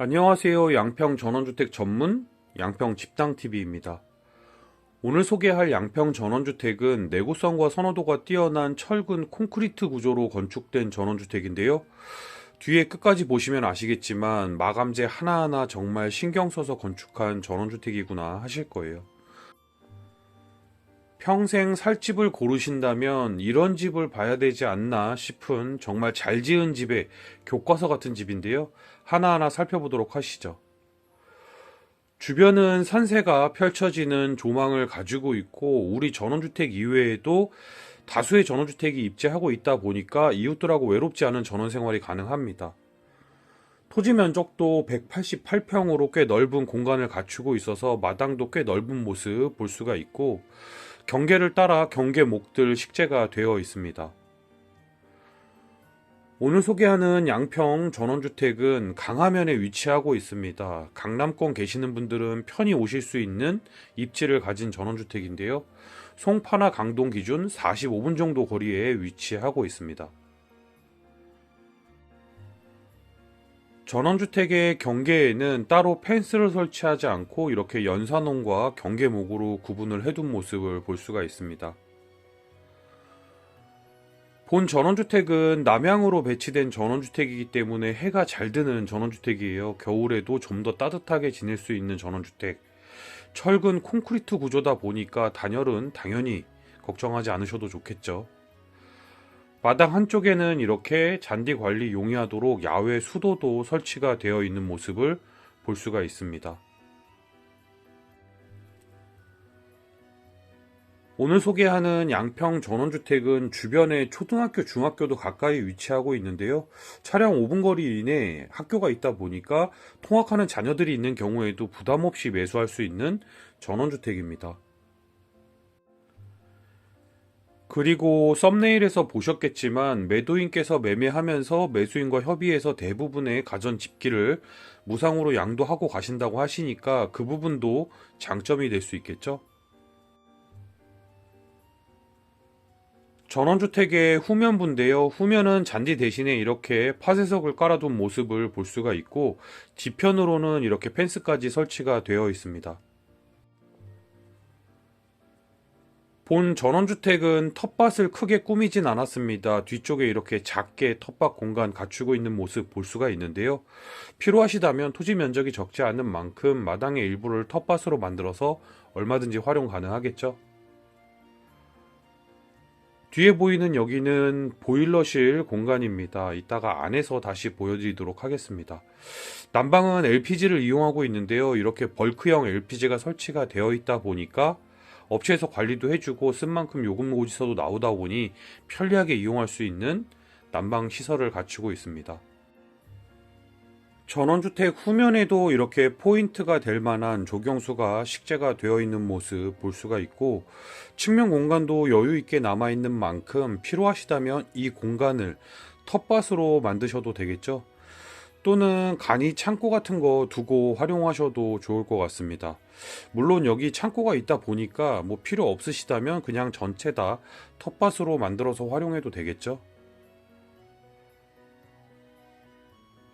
안녕하세요. 양평 전원주택 전문 양평 집당TV입니다. 오늘 소개할 양평 전원주택은 내구성과 선호도가 뛰어난 철근 콘크리트 구조로 건축된 전원주택인데요. 뒤에 끝까지 보시면 아시겠지만 마감재 하나하나 정말 신경 써서 건축한 전원주택이구나 하실 거예요. 평생 살 집을 고르신다면 이런 집을 봐야 되지 않나 싶은 정말 잘 지은 집의 교과서 같은 집인데요. 하나하나 살펴보도록 하시죠. 주변은 산세가 펼쳐지는 조망을 가지고 있고 우리 전원주택 이외에도 다수의 전원주택이 입지하고 있다 보니까 이웃들하고 외롭지 않은 전원 생활이 가능합니다. 토지 면적도 188평으로 꽤 넓은 공간을 갖추고 있어서 마당도 꽤 넓은 모습 볼 수가 있고 경계를 따라 경계목들 식재가 되어 있습니다. 오늘 소개하는 양평 전원주택은 강화면에 위치하고 있습니다. 강남권 계시는 분들은 편히 오실 수 있는 입지를 가진 전원주택인데요. 송파나 강동 기준 45분 정도 거리에 위치하고 있습니다. 전원주택의 경계에는 따로 펜스를 설치하지 않고 이렇게 연산홍과 경계목으로 구분을 해둔 모습을 볼 수가 있습니다. 본 전원주택은 남향으로 배치된 전원주택이기 때문에 해가 잘 드는 전원주택이에요. 겨울에도 좀 더 따뜻하게 지낼 수 있는 전원주택. 철근 콘크리트 구조다 보니까 단열은 당연히 걱정하지 않으셔도 좋겠죠. 마당 한쪽에는 이렇게 잔디 관리 용이하도록 야외 수도도 설치가 되어 있는 모습을 볼 수가 있습니다. 오늘 소개하는 양평 전원주택은 주변에 초등학교, 중학교도 가까이 위치하고 있는데요. 차량 5분 거리 이내에 학교가 있다 보니까 통학하는 자녀들이 있는 경우에도 부담 없이 매수할 수 있는 전원주택입니다. 그리고 썸네일에서 보셨겠지만 매도인께서 매매하면서 매수인과 협의해서 대부분의 가전 집기를 무상으로 양도하고 가신다고 하시니까 그 부분도 장점이 될 수 있겠죠? 전원주택의 후면부인데요. 후면은 잔디 대신에 이렇게 파쇄석을 깔아둔 모습을 볼 수가 있고 뒤편으로는 이렇게 펜스까지 설치가 되어 있습니다. 본 전원주택은 텃밭을 크게 꾸미진 않았습니다. 뒤쪽에 이렇게 작게 텃밭 공간 갖추고 있는 모습 볼 수가 있는데요. 필요하시다면 토지 면적이 적지 않은 만큼 마당의 일부를 텃밭으로 만들어서 얼마든지 활용 가능하겠죠. 뒤에 보이는 여기는 보일러실 공간입니다. 이따가 안에서 다시 보여드리도록 하겠습니다. 난방은 LPG를 이용하고 있는데요. 이렇게 벌크형 LPG가 설치가 되어 있다 보니까 업체에서 관리도 해주고 쓴 만큼 요금 고지서도 나오다 보니 편리하게 이용할 수 있는 난방 시설을 갖추고 있습니다. 전원주택 후면에도 이렇게 포인트가 될 만한 조경수가 식재가 되어 있는 모습 볼 수가 있고 측면 공간도 여유 있게 남아 있는 만큼 필요하시다면 이 공간을 텃밭으로 만드셔도 되겠죠. 또는 간이 창고 같은 거 두고 활용하셔도 좋을 것 같습니다. 물론 여기 창고가 있다 보니까 뭐 필요 없으시다면 그냥 전체 다 텃밭으로 만들어서 활용해도 되겠죠.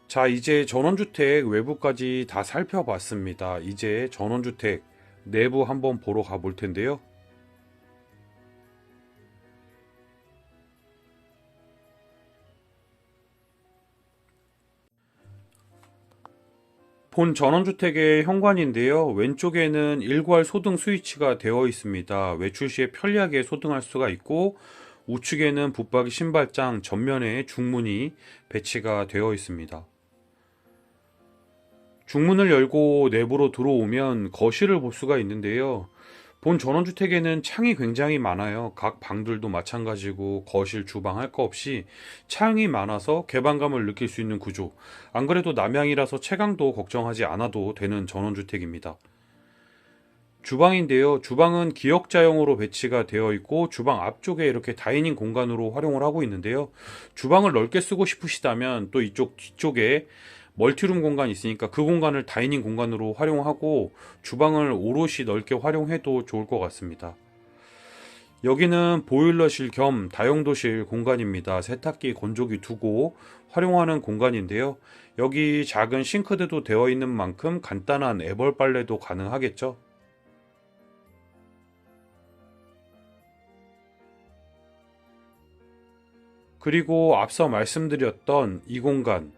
자, 이제 전원주택 외부까지 다 살펴봤습니다. 이제 전원주택 내부 한번 보러 가볼 텐데요. 본 전원주택의 현관인데요. 왼쪽에는 일괄 소등 스위치가 되어 있습니다. 외출 시에 편리하게 소등할 수가 있고 우측에는 붙박이 신발장 전면에 중문이 배치가 되어 있습니다. 중문을 열고 내부로 들어오면 거실을 볼 수가 있는데요. 본 전원주택에는 창이 굉장히 많아요. 각 방들도 마찬가지고 거실, 주방 할 거 없이 창이 많아서 개방감을 느낄 수 있는 구조. 안 그래도 남향이라서 채광도 걱정하지 않아도 되는 전원주택입니다. 주방인데요. 주방은 기역자형으로 배치가 되어 있고 주방 앞쪽에 이렇게 다이닝 공간으로 활용을 하고 있는데요. 주방을 넓게 쓰고 싶으시다면 또 이쪽 뒤쪽에 멀티룸 공간이 있으니까 그 공간을 다이닝 공간으로 활용하고 주방을 오롯이 넓게 활용해도 좋을 것 같습니다. 여기는 보일러실 겸 다용도실 공간입니다. 세탁기, 건조기 두고 활용하는 공간인데요. 여기 작은 싱크대도 되어 있는 만큼 간단한 애벌 빨래도 가능하겠죠. 그리고 앞서 말씀드렸던 이 공간,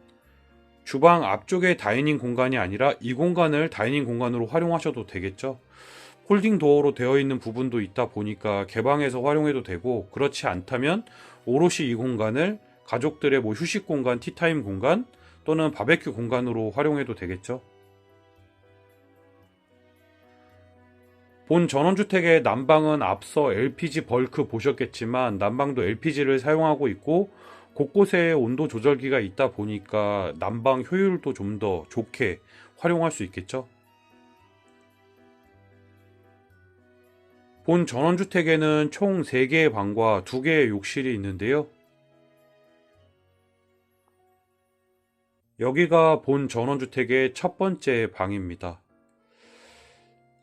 주방 앞쪽의 다이닝 공간이 아니라 이 공간을 다이닝 공간으로 활용하셔도 되겠죠. 홀딩 도어로 되어 있는 부분도 있다 보니까 개방해서 활용해도 되고 그렇지 않다면 오롯이 이 공간을 가족들의 뭐 휴식 공간, 티타임 공간 또는 바베큐 공간으로 활용해도 되겠죠. 본 전원주택의 난방은 앞서 LPG 벌크 보셨겠지만 난방도 LPG를 사용하고 있고 곳곳에 온도 조절기가 있다 보니까 난방 효율도 좀 더 좋게 활용할 수 있겠죠. 본 전원주택에는 총 3개의 방과 2개의 욕실이 있는데요. 여기가 본 전원주택의 첫 번째 방입니다.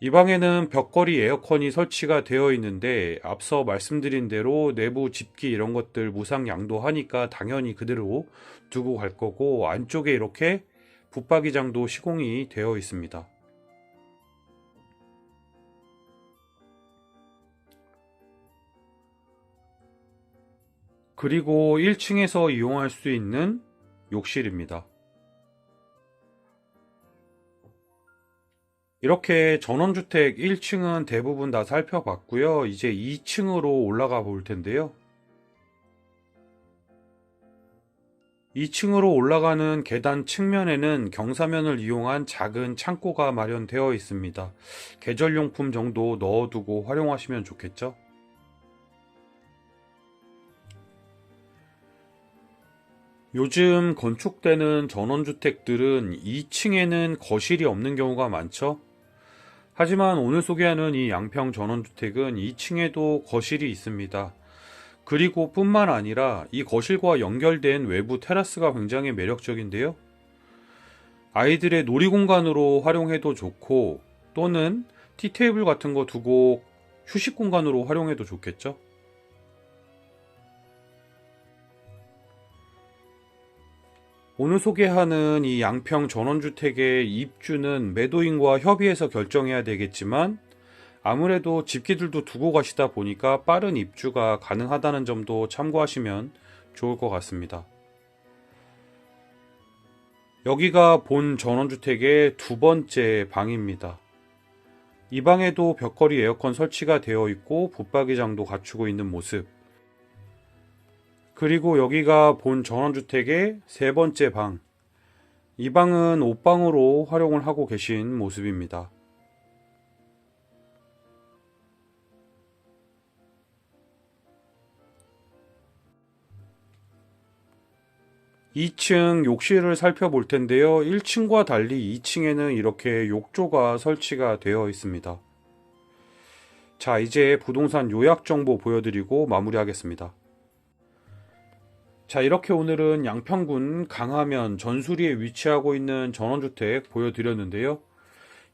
이 방에는 벽걸이 에어컨이 설치가 되어 있는데 앞서 말씀드린 대로 내부 집기 이런 것들 무상 양도하니까 당연히 그대로 두고 갈 거고 안쪽에 이렇게 붙박이장도 시공이 되어 있습니다. 그리고 1층에서 이용할 수 있는 욕실입니다. 이렇게 전원주택 1층은 대부분 다 살펴봤고요. 이제 2층으로 올라가 볼 텐데요. 2층으로 올라가는 계단 측면에는 경사면을 이용한 작은 창고가 마련되어 있습니다. 계절용품 정도 넣어두고 활용하시면 좋겠죠? 요즘 건축되는 전원주택들은 2층에는 거실이 없는 경우가 많죠? 하지만 오늘 소개하는 이 양평 전원주택은 2층에도 거실이 있습니다. 그리고 뿐만 아니라 이 거실과 연결된 외부 테라스가 굉장히 매력적인데요. 아이들의 놀이 공간으로 활용해도 좋고 또는 티테이블 같은 거 두고 휴식 공간으로 활용해도 좋겠죠. 오늘 소개하는 이 양평 전원주택의 입주는 매도인과 협의해서 결정해야 되겠지만 아무래도 집기들도 두고 가시다 보니까 빠른 입주가 가능하다는 점도 참고하시면 좋을 것 같습니다. 여기가 본 전원주택의 두 번째 방입니다. 이 방에도 벽걸이 에어컨 설치가 되어 있고 붙박이장도 갖추고 있는 모습. 그리고 여기가 본 전원주택의 세 번째 방. 이 방은 옷방으로 활용을 하고 계신 모습입니다. 2층 욕실을 살펴볼 텐데요. 1층과 달리 2층에는 이렇게 욕조가 설치가 되어 있습니다. 자, 이제 부동산 요약 정보 보여드리고 마무리하겠습니다. 자, 이렇게 오늘은 양평군 강하면 전수리에 위치하고 있는 전원주택 보여드렸는데요.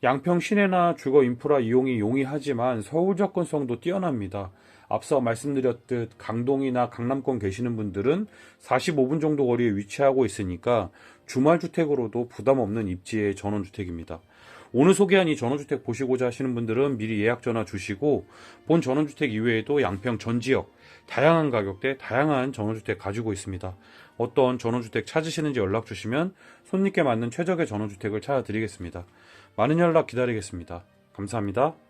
양평 시내나 주거 인프라 이용이 용이하지만 서울 접근성도 뛰어납니다. 앞서 말씀드렸듯 강동이나 강남권 계시는 분들은 45분 정도 거리에 위치하고 있으니까 주말 주택으로도 부담 없는 입지의 전원주택입니다. 오늘 소개한 이 전원주택 보시고자 하시는 분들은 미리 예약 전화 주시고 본 전원주택 이외에도 양평 전 지역 다양한 가격대 다양한 전원주택 가지고 있습니다. 어떤 전원주택 찾으시는지 연락 주시면 손님께 맞는 최적의 전원주택을 찾아드리겠습니다. 많은 연락 기다리겠습니다. 감사합니다.